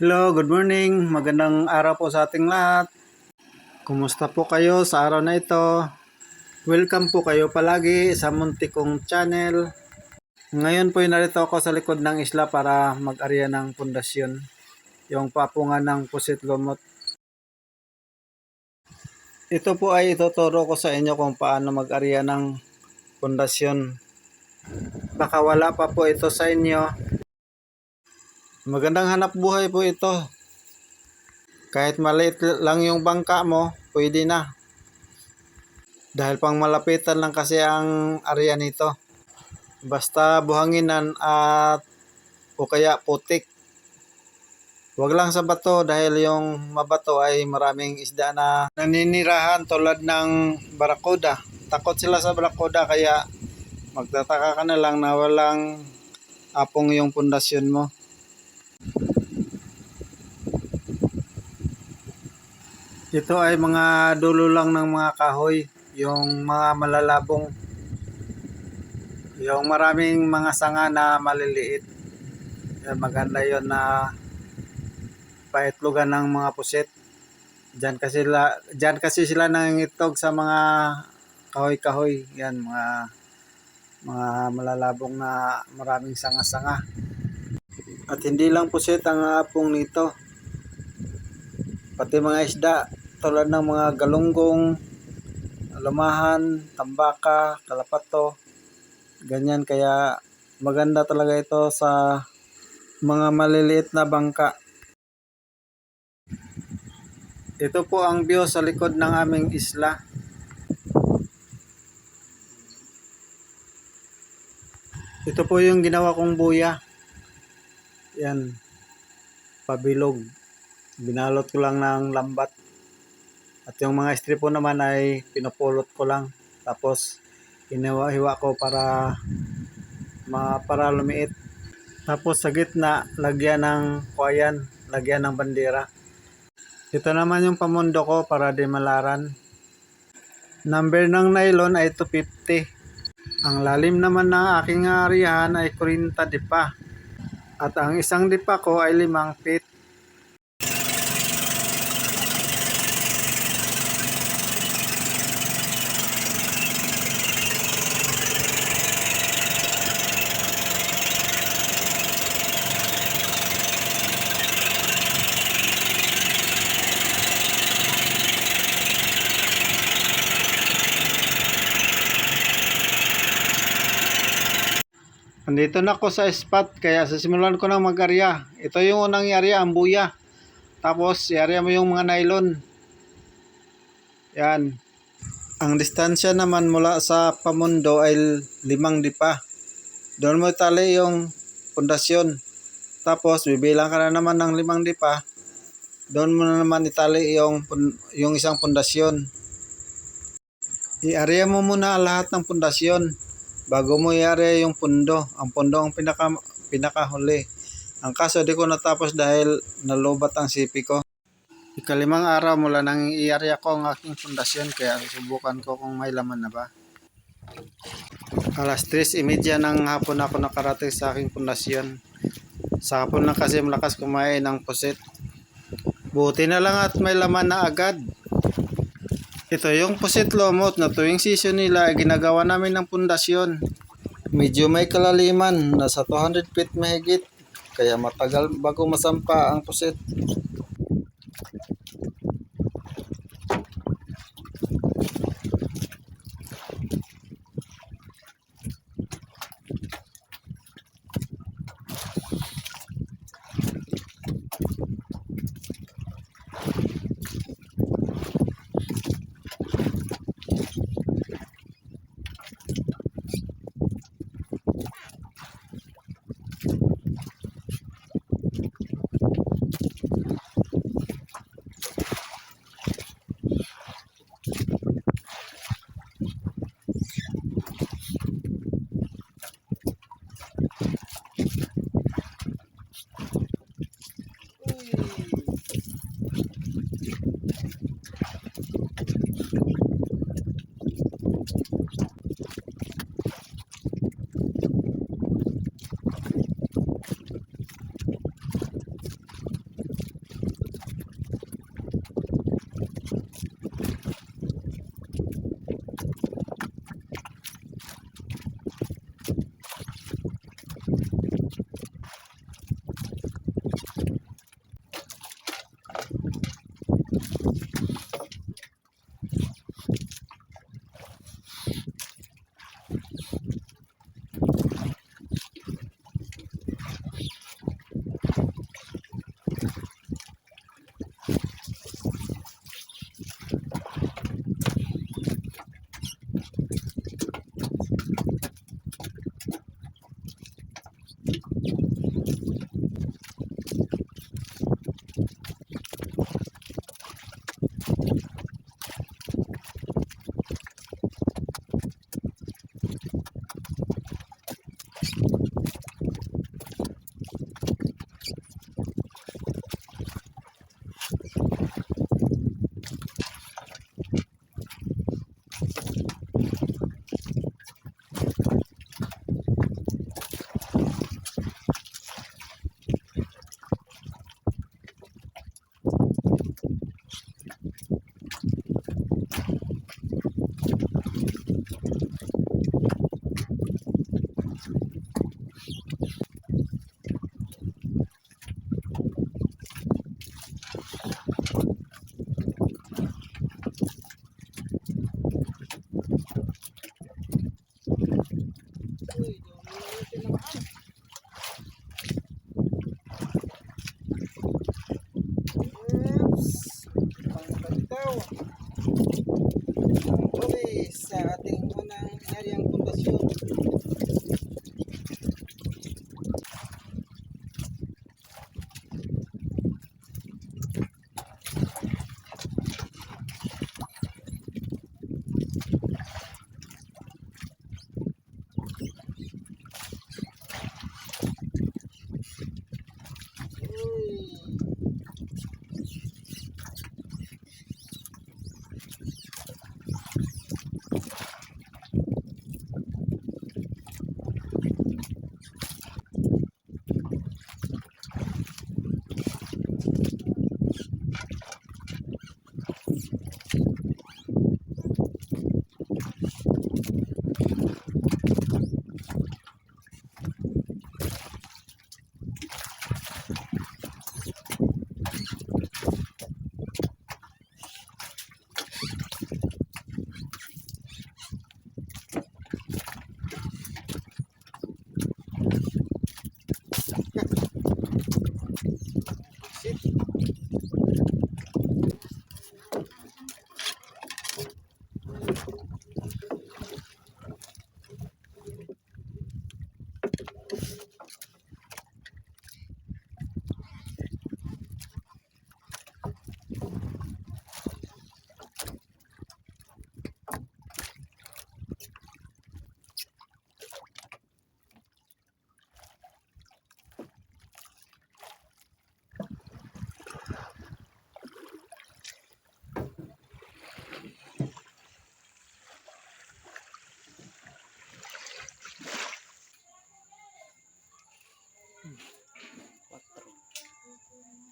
Hello, good morning. Magandang araw po sa ating lahat. Kumusta po kayo sa araw na ito? Welcome po kayo palagi sa muntik kong channel. Ngayon po narito ako sa likod ng isla para mag-arya ng pundasyon. Yung papungan ng pusit lumot. Ito po ay ituturo ko sa inyo kung paano mag-arya ng pundasyon. Baka wala pa po ito sa inyo. Magandang hanap buhay po ito. Kahit maliit lang yung bangka mo, pwede na. Dahil pang malapitan lang kasi ang area nito. Basta buhanginan at o kaya putik. Huwag lang sa bato dahil yung mabato ay maraming isda na naninirahan tulad ng barakuda. Takot sila sa barakuda kaya magtataka ka na lang na walang apong yung pundasyon mo. Ito ay mga dulo lang ng mga kahoy, yung mga malalabong, yung maraming mga sanga na maliliit. Maganda yon na paitlogan ng mga puset. Diyan kasi sila, diyan kasi sila nangitog sa mga kahoy-kahoy. Yan, mga mga malalabong na maraming sanga-sanga. At hindi lang puset ang apong nito. Pati mga isda tulad ng mga galunggong, lumahan, tambaka, kalapato, ganyan. Kaya maganda talaga ito sa mga maliliit na bangka. Ito po ang view sa likod ng aming isla. Ito po yung ginawa kong buya. Yan. Pabilog. Binalot ko lang ng lambat. At yung mga stripo naman ay pinupulot ko lang. Tapos hiniwa-hiwa ko para ma, para lumiit. Tapos sa gitna, lagyan ng kuwayan, lagyan ng bandera. Ito naman yung pamundo ko para di malaran. Number ng nylon ay 250. Ang lalim naman ng aking arihan ay 40 dipa. At ang isang dipa ko ay 5 feet. Andito na ako sa spot kaya sisimulan ko ng mag-arya. Ito yung unang area, ang buya. Tapos i-arya mo yung mga nylon. Yan. Ang distansya naman mula sa pamundo ay limang dipa. Doon mo tali yung pundasyon. Tapos bibilang ka na naman ng limang dipa. Doon mo na naman itali yung, yung isang pundasyon. I-area mo muna lahat ng pundasyon bago mo i-area yung pundo. Ang pundo ang pinaka, pinakahuli. Ang kaso di ko natapos dahil nalubat ang sipi ko. Ikalimang araw mula nang i-area ko ang aking pundasyon kaya subukan ko kung may laman na ba. Alas 3.30 ng hapon ako nakarating sa aking pundasyon. Sa hapon lang kasi malakas kumain ng pusit. Buti na lang at may laman na agad. Ito yung pusit lomot na tuwing season nila ginagawa namin ng pundasyon. Medyo may kalaliman, nasa 200 feet mahigit. Kaya matagal bago masampa ang pusit.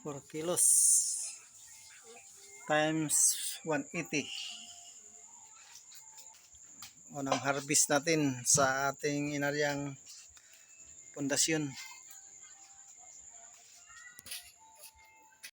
4 kilos times 180 unang harvest natin sa ating inaryang pundasyon